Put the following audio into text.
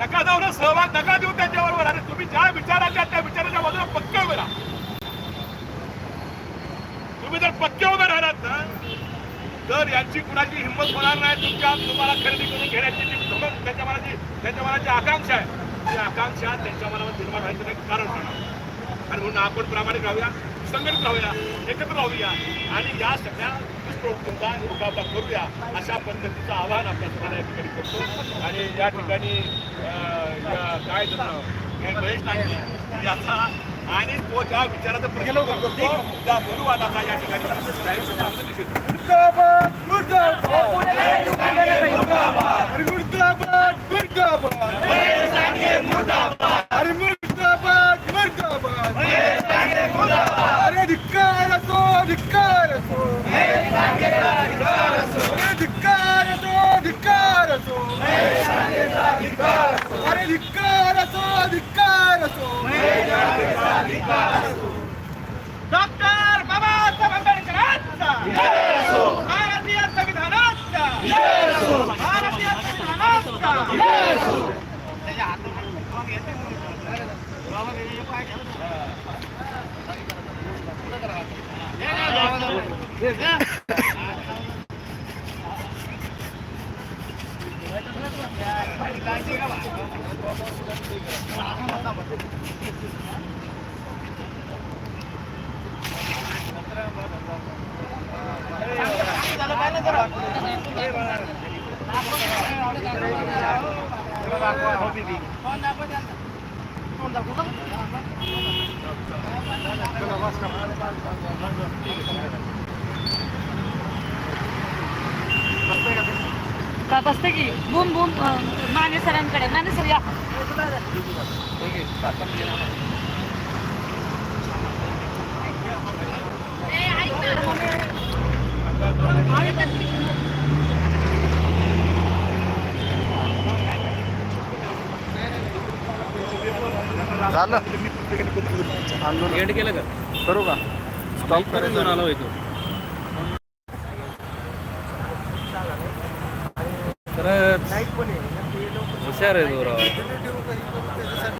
नका जाऊ ना सहभाग नका देऊ त्यांच्याबरोबर. आणि तुम्ही ज्या विचाराच्या त्या विचाराच्या बाजूला पक्के उभे राहा. तुम्ही जर पक्के उभे राहिलात ना तर यांची कुणाची हिंमत होणार नाही तुमच्या तुम्हाला खरेदी करून घेण्याची जी धमक त्यांच्या मनाची त्यांच्या मनाची आकांक्षा आहे. ती आकांक्षा त्यांच्या मनावर निर्माण व्हायचं नाही कारण होणार आणि म्हणून आपण प्रामाणिक राहूया. संघटित राहूया एकत्र राहूया आणि या सगळ्या दुष्प्रवृत्तींचा मुकाबला करूया अशा पद्धतीचं आवाहन आपल्या तुम्हाला या ठिकाणी करतो. आणि या ठिकाणी काय हे महेश तांबे याचा आणि तो ज्या विचाराचा प्रश्न करतो त्या मनुवादाचा या ठिकाणी शब्दांचा निषेध करतो. अरे मुर्दाबाद मुर्दाबाद अरे धिक्कार असो धिक्कार असो अरे धिक्कार असो धिक्कार असो अरे धिक्कार असो धिक्कार असो. डॉक्टर बाबासाहेब आंबेडकरांचा भारतीय संविधानाचा. भारतीय संविधानाचा. का Tapos, sige. Boom, boom. Um. Mane सरांकडे Mane sir या. झालं. आंदोलन एंड केलं का करू का? स्टॉप करून करायचं. आलो इथं खरंच. हुशार आहे जोरावर